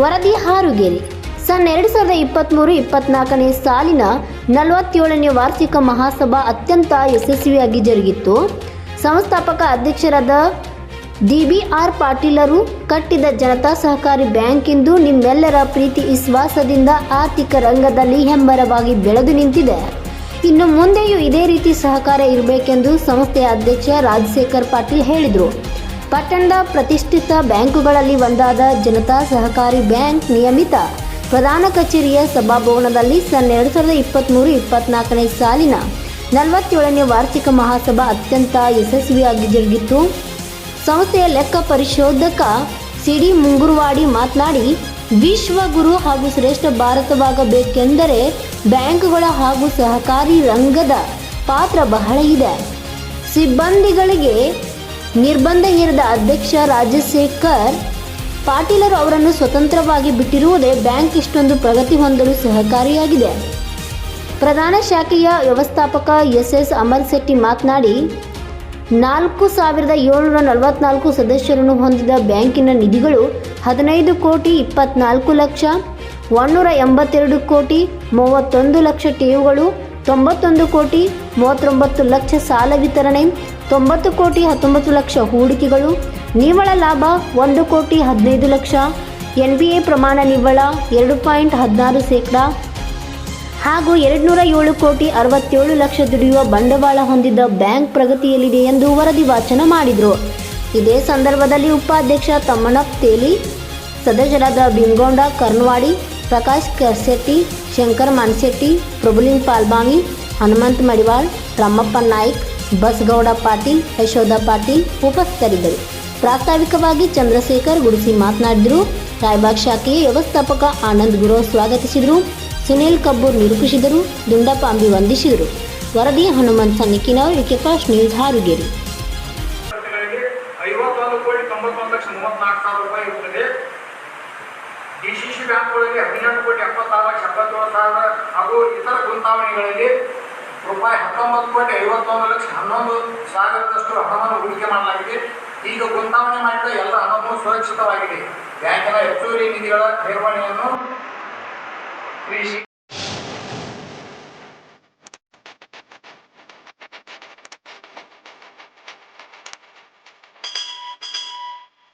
ವರದಿ ಹಾರುಗೇರಿ. ಸನ್ ಎರಡು ಸಾವಿರದ ಇಪ್ಪತ್ತ್ಮೂರು ಇಪ್ಪತ್ನಾಲ್ಕನೇ ಸಾಲಿನ ನಲವತ್ತೇಳನೇ ವಾರ್ಷಿಕ ಮಹಾಸಭಾ ಅತ್ಯಂತ ಯಶಸ್ವಿಯಾಗಿ ಜರುಗಿತ್ತು. ಸಂಸ್ಥಾಪಕ ಅಧ್ಯಕ್ಷರಾದ ಡಿ ಬಿ ಆರ್ ಪಾಟೀಲರು ಕಟ್ಟಿದ ಜನತಾ ಸಹಕಾರಿ ಬ್ಯಾಂಕ್ ಇಂದು ನಿಮ್ಮೆಲ್ಲರ ಪ್ರೀತಿ ವಿಶ್ವಾಸದಿಂದ ಆರ್ಥಿಕ ರಂಗದಲ್ಲಿ ಹೆಮ್ಮರವಾಗಿ ಬೆಳೆದು ನಿಂತಿದೆ. ಇನ್ನು ಮುಂದೆಯೂ ಇದೇ ರೀತಿ ಸಹಕಾರ ಇರಬೇಕೆಂದು ಸಂಸ್ಥೆಯ ಅಧ್ಯಕ್ಷ ರಾಜಶೇಖರ್ ಪಾಟೀಲ್ ಹೇಳಿದರು. ಪಟ್ಟಣದ ಪ್ರತಿಷ್ಠಿತ ಬ್ಯಾಂಕುಗಳಲ್ಲಿ ಒಂದಾದ ಜನತಾ ಸಹಕಾರಿ ಬ್ಯಾಂಕ್ ನಿಯಮಿತ ಪ್ರಧಾನ ಕಚೇರಿಯ ಸಭಾಭವನದಲ್ಲಿ ಸನ್ ಎರಡು ಸಾವಿರದ ಇಪ್ಪತ್ತ್ಮೂರು ಇಪ್ಪತ್ನಾಲ್ಕನೇ ಸಾಲಿನ ನಲವತ್ತೇಳನೇ ವಾರ್ಷಿಕ ಮಹಾಸಭಾ ಅತ್ಯಂತ ಯಶಸ್ವಿಯಾಗಿ ಜರುಗಿತು ಸಂಸ್ಥೆಯ ಲೆಕ್ಕ ಪರಿಶೋಧಕ ಸಿಡಿ ಮುಂಗುರುವಾಡಿ ಮಾತನಾಡಿ ವಿಶ್ವಗುರು ಹಾಗೂ ಶ್ರೇಷ್ಠ ಭಾರತವಾಗಬೇಕೆಂದರೆ ಬ್ಯಾಂಕುಗಳ ಹಾಗೂ ಸಹಕಾರಿ ರಂಗದ ಪಾತ್ರ ಬಹಳ ಇದೆ. ಸಿಬ್ಬಂದಿಗಳಿಗೆ ನಿರ್ಬಂಧ ಹೇರಿದ ಅಧ್ಯಕ್ಷ ರಾಜಶೇಖರ್ ಪಾಟೀಲರು ಅವರನ್ನು ಸ್ವತಂತ್ರವಾಗಿ ಬಿಟ್ಟಿರುವುದೇ ಬ್ಯಾಂಕ್ ಇಷ್ಟೊಂದು ಪ್ರಗತಿ ಹೊಂದಲು ಸಹಕಾರಿಯಾಗಿದೆ. ಪ್ರಧಾನ ಶಾಖೆಯ ವ್ಯವಸ್ಥಾಪಕ ಎಸ್ ಎಸ್ ಅಮರ್ ಶೆಟ್ಟಿ ಮಾತನಾಡಿ, ನಾಲ್ಕು ಸಾವಿರದ ಏಳ್ನೂರ ನಲವತ್ನಾಲ್ಕು ಸದಸ್ಯರನ್ನು ಹೊಂದಿದ ಬ್ಯಾಂಕಿನ ನಿಧಿಗಳು ಹದಿನೈದು ಕೋಟಿ ಇಪ್ಪತ್ನಾಲ್ಕು ಲಕ್ಷ ಒನ್ನೂರ ಎಂಬತ್ತೆರಡು ಕೋಟಿ ಮೂವತ್ತೊಂದು ಲಕ್ಷ ಠೇವುಗಳು ತೊಂಬತ್ತೊಂದು ಕೋಟಿ ಮೂವತ್ತೊಂಬತ್ತು ಲಕ್ಷ ಸಾಲ ವಿತರಣೆ ತೊಂಬತ್ತು ಕೋಟಿ ಹತ್ತೊಂಬತ್ತು ಲಕ್ಷ ಹೂಡಿಕೆಗಳು, ನಿವ್ವಳ ಲಾಭ ಒಂದು ಕೋಟಿ ಹದಿನೈದು ಲಕ್ಷ. ಎನ್ ಬಿ ಎ ಪ್ರಮಾಣ ನಿವ್ವಳ ಎರಡು ಪಾಯಿಂಟ್ ಹದಿನಾರು ಶೇಕಡ. ಹಾಗೂ ಎರಡುನೂರ ಏಳು ಕೋಟಿ ಅರವತ್ತೇಳು ಲಕ್ಷ ದುಡಿಯುವ ಬಂಡವಾಳ ಹೊಂದಿದ್ದ ಬ್ಯಾಂಕ್ ಪ್ರಗತಿಯಲ್ಲಿದೆ ಎಂದು ವರದಿ ವಾಚನ ಮಾಡಿದರು. ಇದೇ ಸಂದರ್ಭದಲ್ಲಿ ಉಪಾಧ್ಯಕ್ಷ ತಮ್ಮಣ್ಣಪ್ಪ ತೇಲಿ, ಸದಸ್ಯರಾದ ಭೀಮಗೌಂಡ ಕರ್ನವಾಡಿ, ಪ್ರಕಾಶ್ ಕರ್ಶೆಟ್ಟಿ ಶಂಕರ್ ಮನ್ಶೆಟ್ಟಿ ಪ್ರಭುಲಿಂಗ್ ಪಾಲ್ಬಾಮಿ ಹನುಮಂತ್ ಮಡಿವಾಳ್, ರಾಮಪ್ಪ ನಾಯ್ಕ್ ಬಸಗೌಡ ಪಾಟೀಲ್, ಯಶೋಧ ಪಾಟೀಲ್ ಉಪಸ್ಥಿತರಿದ್ದರು. ಪ್ರಾಸ್ತಾವಿಕವಾಗಿ ಚಂದ್ರಶೇಖರ್ ಗುಡಿಸಿ ಮಾತನಾಡಿದರು. ರಾಯಬಾಗ್ ಶಾಖೆಯ ವ್ಯವಸ್ಥಾಪಕ ಆನಂದ್ ಗುರು ಸ್ವಾಗತಿಸಿದರು. ಸುನೀಲ್ ಕಬ್ಬೂರ್ ನಿರೂಪಿಸಿದರು. ದುಂಡಪ್ಪ ಅಂಬಿ ವಂದಿಸಿದರು. ವರದಿ Hanumantha V K V K fast news Harugeri. DCC ಬ್ಯಾಂಕ್ಗಳಲ್ಲಿ ಹದಿನೆಂಟು ಕೋಟಿ ಎಪ್ಪತ್ತಾರು ಲಕ್ಷ ಎಪ್ಪತ್ತೇಳು ಸಾವಿರ ಹಾಗೂ ಇತರ ಗುಂತಾವಣೆಗಳಲ್ಲಿ ರೂಪಾಯಿ ಹತ್ತೊಂಬತ್ತು ಕೋಟಿ ಐವತ್ತೊಂದು ಲಕ್ಷ ಹನ್ನೊಂದು ಸಾವಿರದಷ್ಟು ಹಣವನ್ನು ಹೂಡಿಕೆ ಮಾಡಲಾಗಿದೆ. ಈಗ ಬೃಂದಾವಣೆ ಮಾಡಿದ ಎಲ್ಲ ಹಣವನ್ನು ಸುರಕ್ಷಿತವಾಗಿದೆ. ಬ್ಯಾಂಕಿನ ಹೆಚ್ಚುವರಿ ನಿಧಿಗಳ ಠೇವಣಿಯನ್ನು ಶ್ರೀ